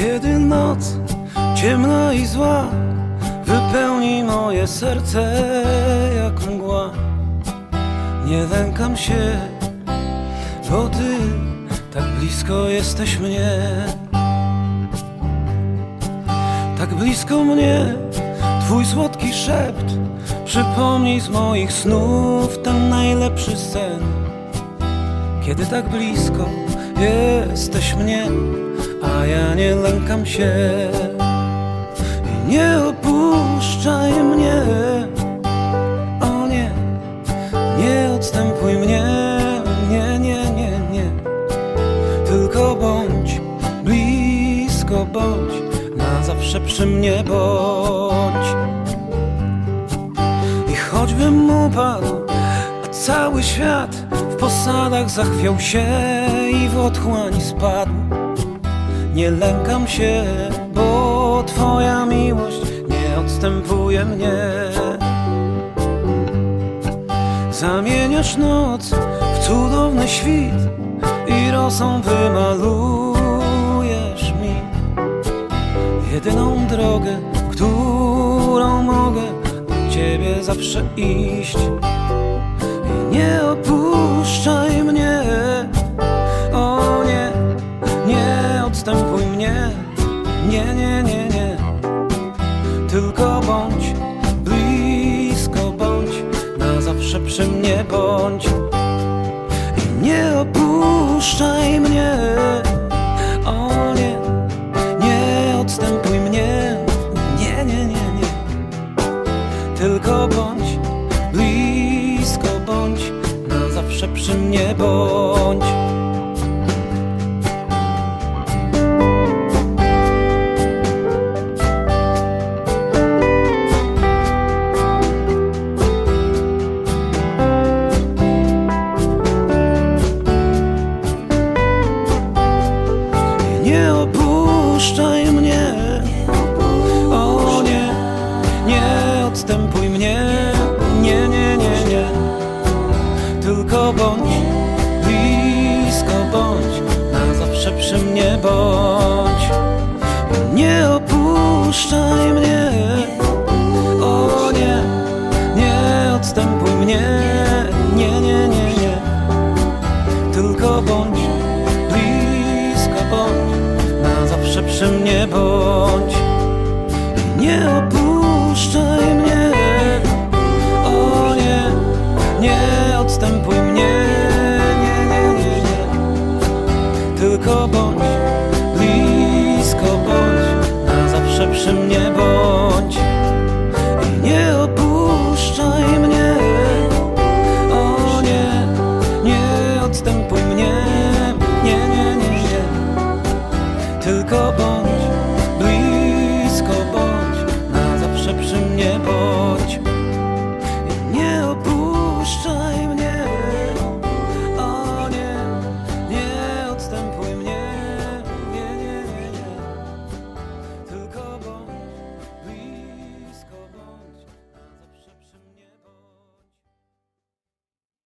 Kiedy noc ciemna i zła wypełni moje serce jak mgła, nie lękam się, bo ty tak blisko jesteś mnie. Tak blisko mnie Twój słodki szept Przypomnij z moich snów ten najlepszy sen Kiedy tak blisko jesteś mnie nie lękam się. I nie opuszczaj mnie. O nie, nie odstępuj mnie. Nie, nie, nie, nie. Tylko bądź blisko bądź Na zawsze przy mnie bądź. I choćbym upadł A cały świat w posadach zachwiał się I w otchłań spadł Nie lękam się, bo Twoja miłość nie odstępuje mnie Zamieniasz noc w cudowny świt i rosą wymalujesz mi jedyną drogę, którą mogę do ciebie zawsze iść. I nie nie opuszczaj mnie, o nie, nie odstępuj mnie, nie, nie, nie, nie, tylko bądź blisko, bądź na zawsze przy mnie bądź. Nie opuszczaj mnie. O nie, nie odstępuj mnie. Nie, nie, nie, nie. Tylko bądź blisko bądź Na zawsze przy mnie bądź przy mnie bądź. Nie